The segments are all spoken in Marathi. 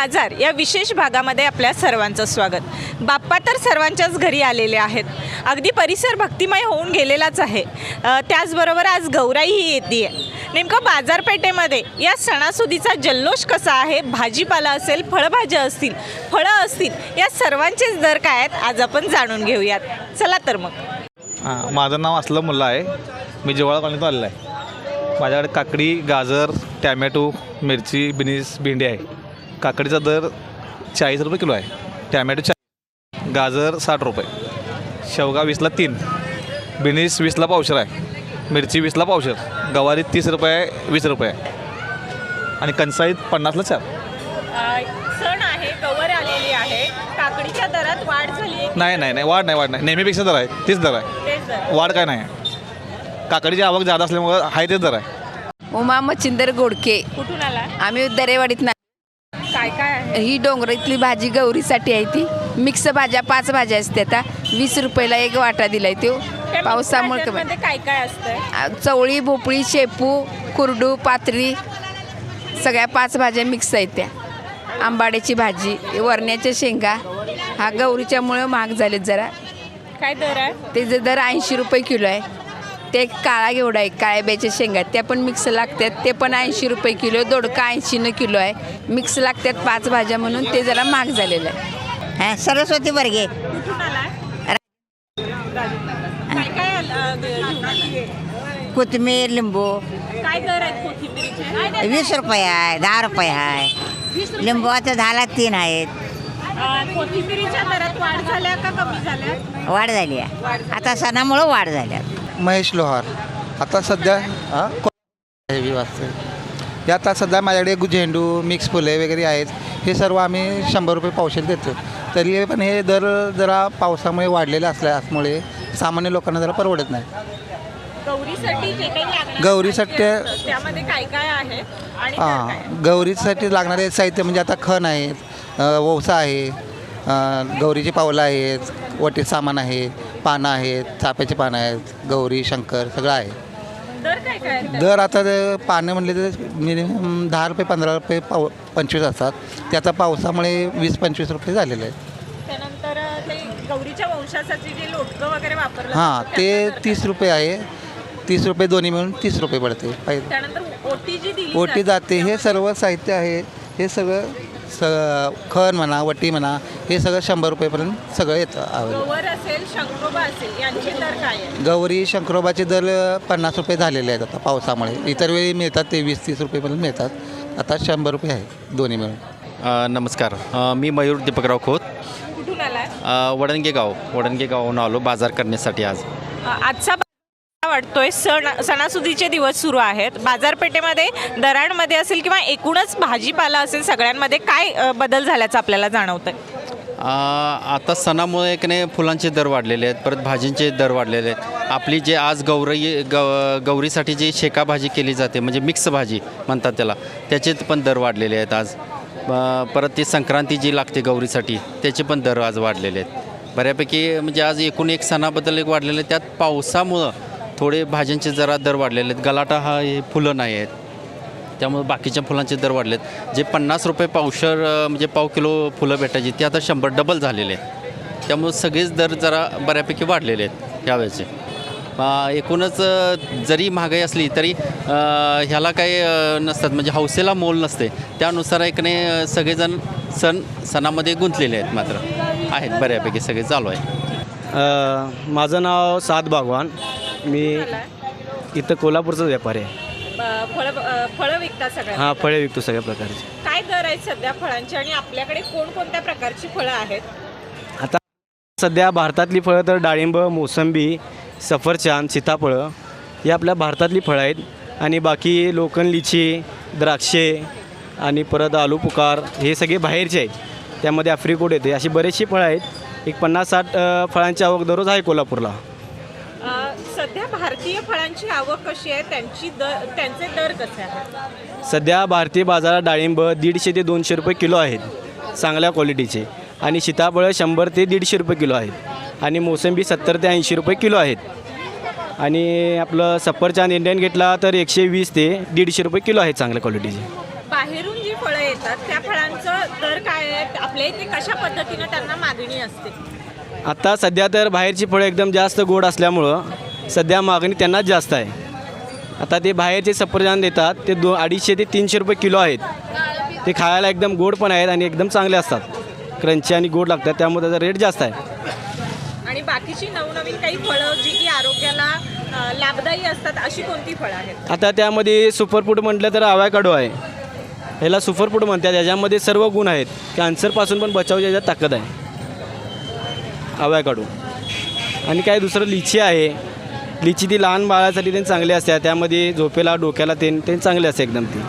बाजार या विशेष भागामध्ये आपल्या सर्वांचं स्वागत. बाप्पा तर सर्वांच्याच घरी आलेले आहेत. अगदी परिसर भक्तिमय होऊन गेलेलाच आहे. त्याचबरोबर आज गौराईही येते आहे नेमकं बाजारपेठेमध्ये या सणासुदीचा जल्लोष कसा आहे? भाजीपाला असेल फळभाज्या असतील फळं असतील या सर्वांचेच दर काय आहेत? आज आपण जाणून घेऊयात. चला तर मग. हां माझं नाव असलं मुल्ला आहे. मी जिवाळा कॉलनीतून आलेलं आहे. माझ्याकडे काकडी गाजर टॅमॅटो मिरची बिनीस भेंडी आहे. काकडीचा दर चाळीस रुपये किलो आहे. टॅमॅटो चा गाजर साठ रुपये. शेवगा वीसला तीन बिनीस वीसला पावशर आहे. मिरची वीसला पावशर गवारी तीस रुपये आहे वीस रुपये. आहे आणि कणसाईत पन्नासला चार. सण आहे गवर आलेली आहे. काकडीच्या दरात वाढ झाली नाही नाही नाही वाढ नाही वाढ नाही. नेहमीपेक्षा दर आहे. तीच दर आहे. वाढ काय नाही. काकडीची आवक जादा असल्यामुळं आहे तेच दर आहे. उमा मच्छिंदर गोडके. कुठून आला? आम्ही दरेवाडीत ही डोंगरातली भाजी गौरीसाठी आहे ती. मिक्स भाज्या पाच भाज्या असते आता वीस रुपयाला एक वाटा दिलाय तो पावसामुळे कमी. भाज्यांमध्ये काय काय असतंय? आ, चवळी भोपळी शेपू कुरडू पातळी सगळ्या पाच भाज्या मिक्स आहेत त्या. आंबाड्याची भाजी वरण्याच्या शेंगा हा गौरीच्यामुळे महाग झालेत जरा. काय दर आहे? त्याचे दर ऐंशी रुपये किलो आहे. ते काळा घेवडा आहे काळ्याब्याच्या शेंगा त्या पण मिक्स लागतात. ते पण ऐंशी रुपये किलो दोडका ऐंशीनं किलो आहे. मिक्स लागतात पाच भाज्या म्हणून. ते जरा महाग झालेलं आहे. हा, सरस्वती बर्गे. कुठून आलाय? काय काय आलं, घेऊन आलाय? कोथिंबीर लिंबू. काय दर आहेत कोथिंबीरीचे? वीस रुपये आहे दहा रुपये आहे. लिंबूचं दहाला तीन आहेत. कोथिंबीरीच्या दरात वाढ झाल्या का कमी झाल्या? वाढ झाली आहे. आता सणामुळं वाढ झाल्या महेश लोहार. आता सध्या हां हेवी वाजते हे आता सध्या माझ्याकडे गु- झेंडू मिक्स फुले वगैरे आहेत. हे सर्व आम्ही शंभर रुपये पावशेल देतो तरी पण हे दर जरा पावसामुळे वाढलेले असल्यामुळे सामान्य लोकांना जरा परवडत नाही. गौरीसाठी जे काही लागणार गौरीसाठी- साहित्य असतं, त्यामध्ये काय काय आहे? आणि दर काय आहे? हां गौरीसाठी लागणारे साहित्य म्हणजे आता खण आहेत. अ, वौसा आहे. गौरीची पावलं आहेत. वटीत सामान आहे. पानं आहेत. चाफ्याची पानं आहेत. गौरी शंकर सगळं आहे. दर काय काय आहेत? दर आता पानं म्हणले तर मिनिमम दहा रुपये पंधरा रुपये पाव पंचवीस असतात. ते आता पावसामुळे वीस पंचवीस रुपये झालेले आहेत. त्यानंतर अं, ते गौरीच्या वंशासाठी जे लोटकं वगैरे वापरलं हां जातं, ते त्याचं दर तीस रुपये आहे. तीस रुपये दोन्ही मिळून तीस रुपये पडते. पाहिजे त्यानंतर ओटी जी दिली ओटी जाते हे सर्व साहित्य आहे. हे सगळं स खण म्हणा वटी म्हणा हे सगळं शंभर रुपयेपर्यंत सगळं येतं अवेलेबल गवर असेल शंकरोबा असेल यांचे दर काय आहे गौरी शंकरोबाचे दर पन्नास रुपये झालेले आहेत आता पावसामुळे. इतर वेळी मिळतात ते वीस तीस रुपयेपर्यंत मिळतात. आता शंभर रुपये आहे दोन्ही मिळून. अ, नमस्कार. अ, मी मयूर दीपकराव खोत. कुठून आलाय? अ, वडणगे गाव. वडणगे गावहून आलो बाजार करण्यासाठी आज. अं, आजचा वाटतोय सण सणासुदीचे दिवस सुरू आहेत. बाजारपेठेमध्ये दरांमध्ये असेल किंवा एकूणच भाजीपाला असेल सगळ्यांमध्ये काय बदल झाल्याचं आपल्याला जाणवतंय? अ, आता सणामुळे की नाही फुलांचे दर वाढलेले आहेत परत भाजींचे दर वाढलेले आहेत. आपली जे आज गौरी ग गौरीसाठी जी शेका भाजी केली जाते म्हणजे मिक्स भाजी म्हणतात त्याला त्याचे पण दर वाढलेले आहेत आज. परत ती संक्रांती जी लागते गौरीसाठी त्याचे पण दर आज वाढलेले आहेत. बऱ्यापैकी म्हणजे आज एकूण एक सणाबद्दल एक वाढलेले आहे त्यात पावसामुळं थोडे भाज्यांचे जरा दर वाढलेले आहेत. गलाटा हा हे फुलं नाही आहेत. त्यामुळे बाकीच्या फुलांचे दर वाढलेत. जे पन्नास रुपये पावशर म्हणजे पाव किलो फुलं भेटायची ती आता शंभर डबल झालेले आहेत. त्यामुळे सगळेच दर जरा बऱ्यापैकी वाढलेले आहेत ह्यावेळेचे एकूणच जरी महागाई असली तरी ह्याला काही नसतात. म्हणजे हौसेला मोल नसते. त्यानुसार एकने सगळेजण सण सणामध्ये गुंतलेले आहेत मात्र. आहेत बऱ्यापैकी सगळे चालू आहे. माझं नाव सात भगवान मी इथं कोल्हापूरचा व्यापारी आहे. फळ फळं विकतात सगळ्या हां फळे विकतो सगळ्या प्रकारचे. काय दर आहेत सध्या फळांचे? आणि आपल्याकडे कोणकोणत्या प्रकारची फळं आहेत? आता सध्या भारतातली फळं तर डाळिंब मोसंबी सफरचंद सीताफळं ही आपल्या भारतातली फळं आहेत. आणि बाकी लोकन लिची द्राक्षे आणि परत आलू पुकार हे सगळे बाहेरचे आहेत. त्यामध्ये आफ्रिकोड येते. अशी बरेचशी फळं आहेत. एक पन्नास साठ अ, फळांची आवक दररोज आहे कोल्हापूरला. सध्या भारतीय फळांची आवक कशी आहे? त्यांची दर त्यांचे दर कसे आहेत? सध्या भारतीय बाजारात डाळिंब दीडशे ते दोनशे रुपये किलो आहेत चांगल्या क्वालिटीचे. आणि सीताफळं शंभर ते दीडशे रुपये किलो आहेत. आणि मोसंबी सत्तर ते ऐंशी रुपये किलो आहेत. आणि आपलं सफरचंद इंडियन घेतला तर एकशे वीस ते दीडशे रुपये किलो आहेत चांगल्या क्वालिटीचे. बाहेरून जी फळं येतात त्या फळांचं दर काय आहेत आपल्या इथे कशा पद्धतीनं त्यांना मागणी असते? आता सध्या तर बाहेरची फळं एकदम जास्त गोड असल्यामुळं सध्या मागणी त्यांनाच जास्त आहे. आता ते बाहेरचे सफरचंद देतात ते दो अडीचशे ते तीनशे रुपये किलो आहेत. ते खायला एकदम गोड पण आहेत आणि एकदम चांगले असतात. क्रंची आणि गोड लागतात त्यामुळे त्याचा रेट जास्त आहे. आणि बाकीची नवनवीन काही फळं जी की आरोग्याला लाभदायी असतात अशी कोणती फळं आहेत? आता त्यामध्ये सुपरफूड म्हटलं तर आव्याकाडो आहे. ह्याला सुपरफूड म्हणतात. याच्यामध्ये सर्व गुण आहेत. कॅन्सरपासून पण बचावची याच्यात ताकद आहे. आव्याकाडो आणि काय दुसरं लिची आहे. लिची ती लहान बाळासाठी ते चांगली असते. त्यामध्ये झोपेला डोक्याला ते ते चांगले असते एकदम ती.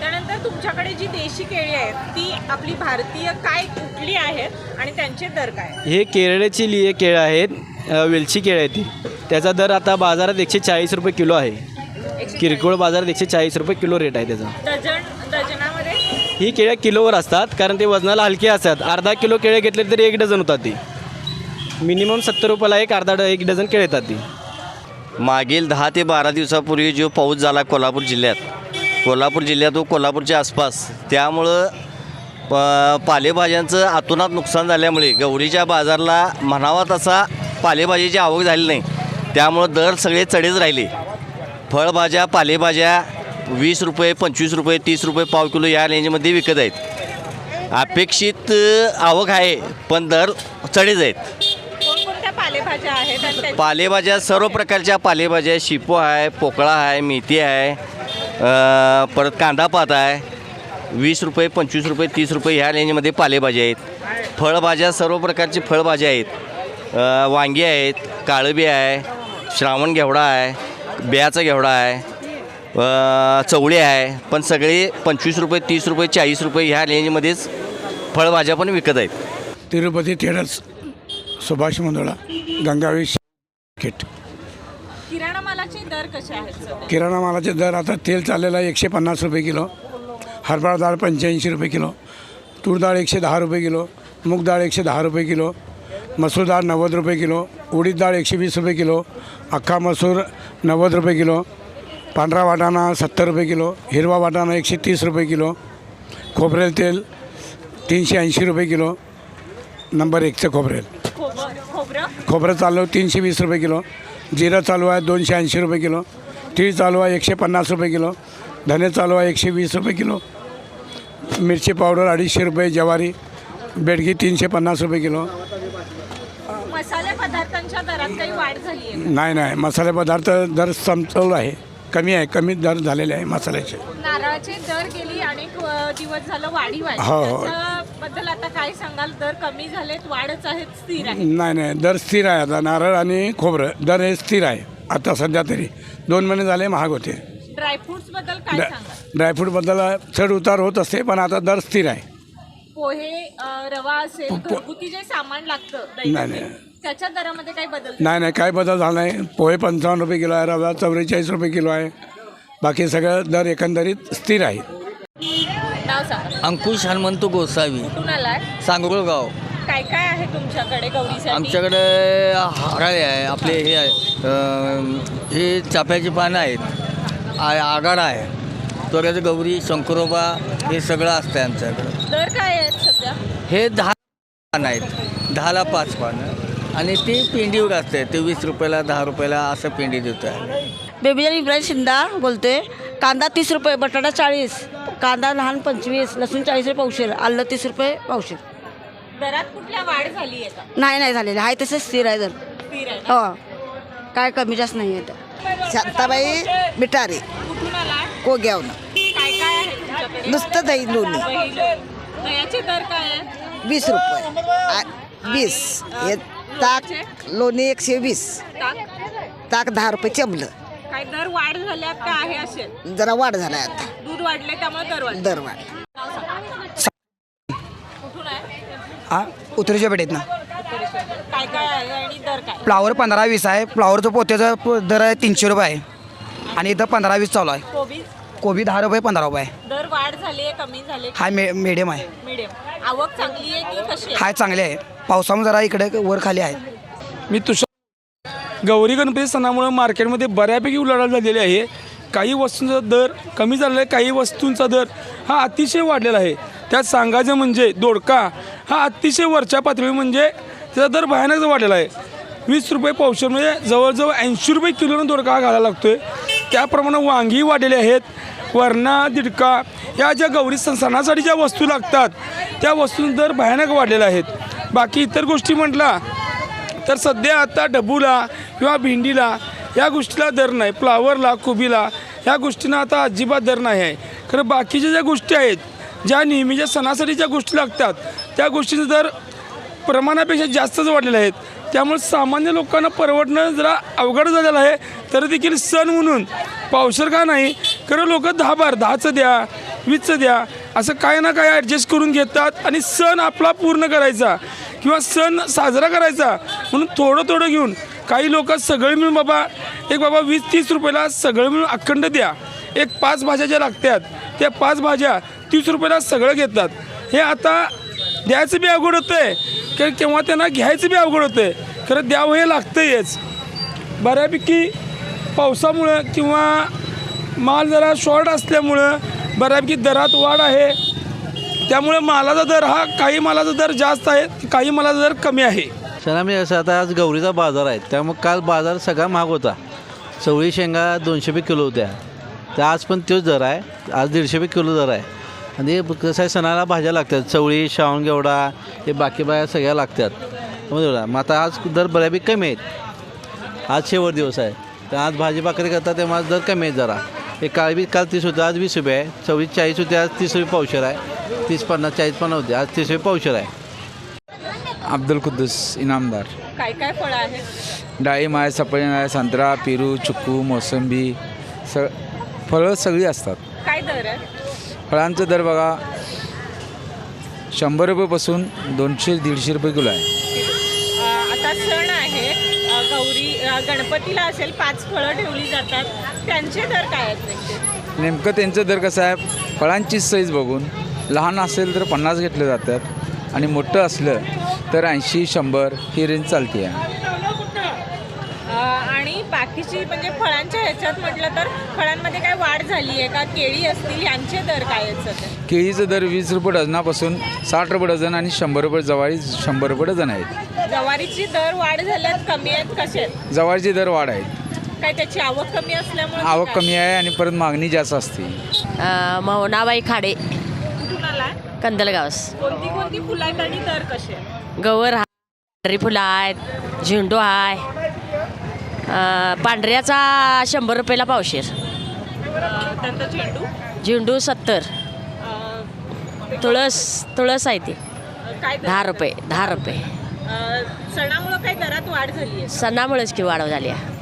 त्यानंतर तुमच्याकडे जी देशी केळी आहेत ती आपली भारतीय काय कुठली आहेत आणि त्यांचे दर काय हे केरळची लि केळं आहेत वेलची केळं आहे ती. त्याचा दर आता बाजारात एकशे चाळीस रुपये किलो आहे. किरकोळ बाजारात एकशे चाळीस रुपये किलो रेट आहे त्याचा. डझन डझनामध्ये? ही केळ्या किलोवर असतात कारण ते वजनाला हलके असतात. अर्धा किलो केळे घेतले तरी एक डझन होतात ती. मिनिमम सत्तर रुपयाला एक अर्धा ड एक डझन केळे येतात ती. मागील दहा ते बारा दिवसापूर्वी जो पाऊस झाला कोल्हापूर जिल्ह्यात कोल्हापूर जिल्ह्यात व कोल्हापूरच्या आसपास त्यामुळं प पालेभाज्यांचं आतोनात नुकसान झाल्यामुळे गौरीच्या बाजारला म्हणावा तसा पालेभाजीची आवक झाली नाही. त्यामुळं दर सगळे चढेच राहिले. फळभाज्या पालेभाज्या वीस रुपये पंचवीस रुपये तीस रुपये पाव किलो या रेंजमध्ये विकत आहेत. अपेक्षित आवक आहे पण दर चढेच आहेत. पालेभाज्या आहेत आणि त्यांचे पालेभाज्या सर्व प्रकारच्या पालेभाज्या आहे शिपो आहे पोकळा आहे मेथी आहे अ, परत कांदापात आहे. वीस रुपये पंचवीस रुपये तीस रुपये ह्या रेंजमध्ये पालेभाज्या आहेत. फळभाज्या सर्व प्रकारची फळभाज्या आहेत. अ, वांगी आहेत काळबी आहे श्रावण घेवडा आहे बियाचा घेवडा आहे अ, चवळी आहे. पण सगळे पंचवीस रुपये तीस रुपये चाळीस रुपये ह्या रेंजमध्येच फळभाज्या पण विकत आहेत. तिरुपती थेटर्स सुभाष मुंदोळा गंगावी किट किराणा मालाचे दर कसे आहेत किराणा मालाचे दर आता तेल चाललेलं आहे एकशे पन्नास रुपये किलो हरभरा डाळ पंच्याऐंशी रुपये किलो तूर डाळ एकशे दहा रुपये किलो मूग डाळ एकशे दहा रुपये किलो मसूर डाळ नव्वद रुपये किलो उडीद डाळ एकशे वीस रुपये किलो अख्खा मसूर नव्वद रुपये किलो पांढरा वाटाणा सत्तर रुपये किलो हिरवा वाटाणा एकशे तीस रुपये किलो खोबरेल तेल तीनशे ऐंशी रुपये किलो नंबर एकचं खोबरेल खोबरं? खोबरं चालू आहे तीनशे वीस रुपये किलो. जिरं चालू आहे दोनशे ऐंशी रुपये किलो. तीळ चालू आहे एकशे पन्नास रुपये किलो. धने चालू आहे एकशे वीस रुपये किलो. मिरची पावडर अडीचशे रुपये ज्वारी बेडगी तीनशे पन्नास रुपये किलो. मसाले पदार्थांच्या दरात काही वाढ झाली आहे नाही नाही. मसाले पदार्थ दर समतोल आहे. कमी आहे कमी दर झालेले आहे मसाल्याचे. नारळाचे दर गेली अनेक अ, दिवस झालं वाढी वाढली हो, हो. त्याच्याबद्दल आता काय सांगाल? दर कमी झालेत वाढच आहेत स्थिर आहे नाही नाही. दर स्थिर आहे आता. नारळ आणि खोबरं दर हे स्थिर आहे. आता सध्या तरी. दोन महिने झाले महाग होते. ड्रायफ्रुट्सबद्दल काय सांगाल? ड्रायफ्रूटबद्दल चढ उतार होत असते पण आता दर स्थिर आहे. पोहे अ, रवा असेल घरगुती जे सामान लागतं नाही, दैनंदिन, नाही. त्याच्या दरामध्ये काही बदल नाही? नाही काय बदल झाला नाही. पोहे पंचावन्न रुपये किलो आहे रवा चौवेचाळीस रुपये किलो आहे. बाकी सगळं दर एकंदरीत स्थिर आहे. नाव सांगा. अंकुश हनुमंत गोसावी. कुठून आलाय? सांगरोळगाव काय काय आहे तुमच्याकडे गौरीसाठी? आमच्याकडे हराळे आहे आपले हे आहे अं, हे चाफ्याची पानं आहेत. आ आगाडा आहे. तोऱ्याचं गौरी शंकरोबा हे सगळं असतं आमच्याकडं. दर काय आहेत सध्या? हे दहा पानं आहेत. दहाला पाच पानं. आणि ते पेंडीवर असते ते वीस रुपयाला दहा रुपयाला असं पेंडी देत आहे बेबीजन इब्राहिम शिंदा बोलते कांदा तीस रुपये बटाटा चाळीस कांदा लहान पंचवीस लसूण चाळीस रुपये पावशेर आलं तीस रुपये पावशेर. दरात कुठल्या वाढ झाली आहे? का नाही नाही झालेलं. आहे तसंच स्थिर आहे जर. स्थिर आहे ना? हो. काय कमी जास्त नाही आहे तर शांताबाई बिटारे. कुठून आलाय कोग्यावनं. काय काय आहे तुमच्याकडे? नुसतं दही लोणी. दही लोणी. दह्याचे दर काय आहेत वीस रुपये. आ- वीस. हे ताक लोणी एकशे वीस. ताक? ताक दहा रुपये चमलं. काय दर वाढ का आहे असे? जरा वाढ झाला आता. दूध वाढले त्यामुळे दर वाढ कुठून आहे? हा उतरीच्या पेठेत ना. काय काय आहे आणि दर काय? फ्लावर पंधरा वीस आहे. फ्लावरचं पोत्याचा प- दर आहे तीनशे रुपये आहे. आणि इथं पंधरा वीस चालू आहे. कोबी? कोबी दहा रुपये पंधरा रुपये दर वाढ झाली आहे कमी झाली हाय मे मिडियम आहे. मिडियम आवक चांगली आहे की कशी आहे? हाय चांगले आहे. पावसामुळे जरा इकडे वर खाली आहे. मी तुषार गौरी गणपती सणामुळे मार्केटमध्ये बऱ्यापैकी उलाढाल झालेली आहे. काही वस्तूंचा दर कमी झालेला आहे काही वस्तूंचा दर हा अतिशय वाढलेला आहे. त्यात सांगायचं म्हणजे दोडका हा अतिशय वरच्या पातळी म्हणजे त्याचा दर भयानक वाढलेला आहे. वीस रुपये पावशेर म्हणजे जवळजवळ ऐंशी रुपये किलोनं दोडका हा घालायला लागतो आहे त्याप्रमाणे वांगी वाढलेले आहेत वरणा दिडका या ज्या गौरी सण- सणासाठी ज्या वस्तू लागतात त्या वस्तूंचा दर भयानक वाढलेल्या आहेत बाकी इतर गोष्टी म्हटला तर सध्या आता डबूला किंवा भेंडीला या गोष्टीला दर नाही. फ्लावरला कोबीला या गोष्टींना आता अजिबात दर नाही आहे. खरं बाकीच्या ज्या गोष्टी आहेत ज्या नेहमीच्या सणासाठी ज्या गोष्टी लागतात त्या गोष्टींचा दर प्रमाणापेक्षा जास्तच वाढलेले आहेत. त्यामुळे सामान्य लोकांना परवडणं जरा अवघड झालेलं आहे. तर देखील सण म्हणून पावसर का नाही? खरं लोक दहा बार दहाचं द्या वीसचं द्या असं काय ना काय ॲडजस्ट करून घेतात आणि सण आपला पूर्ण करायचा किंवा सण साजरा करायचा म्हणून थोडं थोडं घेऊन काही लोक सगळे मिळून बाबा एक बाबा वीस तीस रुपयाला सगळं मिळून अखंड द्या. एक पाच भाज्या ज्या लागतात त्या पाच भाज्या तीस रुपयाला सगळं घेतात. हे आता द्यायचं बी अवघड होतं आहे कारण केव्हा त्यांना घ्यायचं बी अवघड होतं आहे खरं द्यावं हे लागतंयच. बऱ्यापैकी पावसामुळं किंवा माल जरा शॉर्ट असल्यामुळं बऱ्यापैकी दरात वाढ आहे. त्यामुळे मालाचा दर हा काही मालाचा दर जास्त आहे काही मालाचा दर कमी आहे. सणामध्ये असं आता आज गौरीचा बाजार आहे. त्यामुळे काल बाजार सगळा महाग होता. चवळी शेंगा दोनशे रुपये किलो होत्या. तर आज पण तोच दर आहे. आज दीडशे रुपये किलो दर आहे. आणि हे कसं आहे सणाला भाज्या लागतात. चवळी श्रावण घेवडा हे बाकी बाया सगळ्या लागतात. मग आता आज दर बऱ्यापैकी कमी आहेत. आज शेवट दिवस आहे. तर आज भाजी भाकरी करतात तेव्हा आज दर कमी आहेत जरा. हे काळ बी काल तीस होतं आज वीस रुपये आहे. चवळी चाळीस होते आज तीस रुपये पावशेर आहे. तीस पन्नास चाळीस पन्नास होते आज तीस रुपये पावशेर आहे. अब्दुल कुद्दूस इनामदार. काय काय फळं आहेत? डाळिंब आहे सफरचंद आहे संत्रा पेरू चिक्कू मोसंबी स फळं सगळी असतात. काय दर आहे फळांचा दर बघा. शंभर रुपयेपासून दोनशे दीडशे रुपये किलो आहे. आता सण आहे. अ, गौरी अ, गणपतीला असेल पाच फळं ठेवली जातात. त्यांचे दर काय आहेत नेमके? नेमकं त्यांचं दर कसं आहे? फळांची साईज बघून लहान असेल तर पन्नास घेतले जातात आणि मोठं असलं तर ऐंशी शंभर ही रेंज चालते आहे बाकीची म्हणजे फळांच्या ह्याच्यात म्हटलं तर फळांमध्ये काय वाढ झाली आहे का? केळी असतील यांचे दर काय आहेत सध्या? केळीचं दर वीस रुपये डझनापासून साठ रुपये डझन आणि शंभर रुपये जवारी शंभर रुपये डझन आहेत. जवारीची दर वाढ झाल्यात कमी आहेत कसे आहेत? जवारीचे दर वाढ आहेत काय त्याची आवक कमी असल्यामुळे आवक कमी आहे आणि परत मागणी जास्त असते. मौनाबाई खाडे कुठून आलाय कंदलगावस. कोणती कोणती फुलं आहेत आणि दर कसे आहेत? गवर पांढरी फुलं आहेत झेंडू आहे अं, पांढऱ्याचा शंभर रुपयाला पावशेर. अ, त्यानंतर चेंडू झेंडू सत्तर. अ, तुळस तुळस आहे ती. काय दर दहा? रुपये दहा रुपये. अ, सणामुळं काही दरात वाढ झाली आहे? सणामुळेच की वाढव झाली आहे.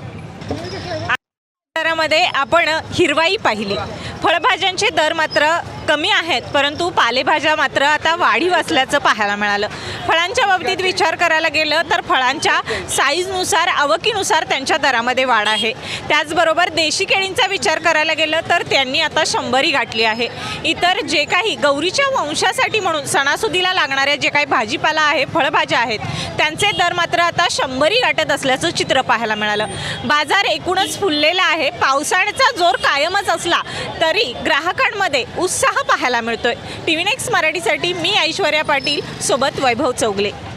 दरामध्ये आपण हिरवाई पाहिली. फळभाज्यांचे दर मात्र कमी आहेत परंतु पालेभाज्या मात्र आता वाढीव असल्याचं पाहायला मिळालं. फळांच्या बाबतीत विचार करायला गेलं तर फळांच्या साईजनुसार आवकीनुसार त्यांच्या दरामध्ये वाढ आहे. त्याचबरोबर देशी केळींचा विचार करायला गेलं तर त्यांनी आता शंभरी गाठली आहे. इतर जे काही गौरीच्या वंशासाठी म्हणून सणासुदीला लागणाऱ्या जे काही भाजीपाला आहे फळभाज्या आहेत त्यांचे दर मात्र आता शंभरी गाठत असल्याचं चित्र पाहायला मिळालं. बाजार एकूणच फुललेला आहे. पावसाळ्याचा जोर कायमच असला तरी ग्राहकांमध्ये उत्साह उत्साह पाहायला मिळतोय. टी व्ही नेक्स्ट मराठीसाठी मी ऐश्वर्या पाटील सोबत वैभव चौगले.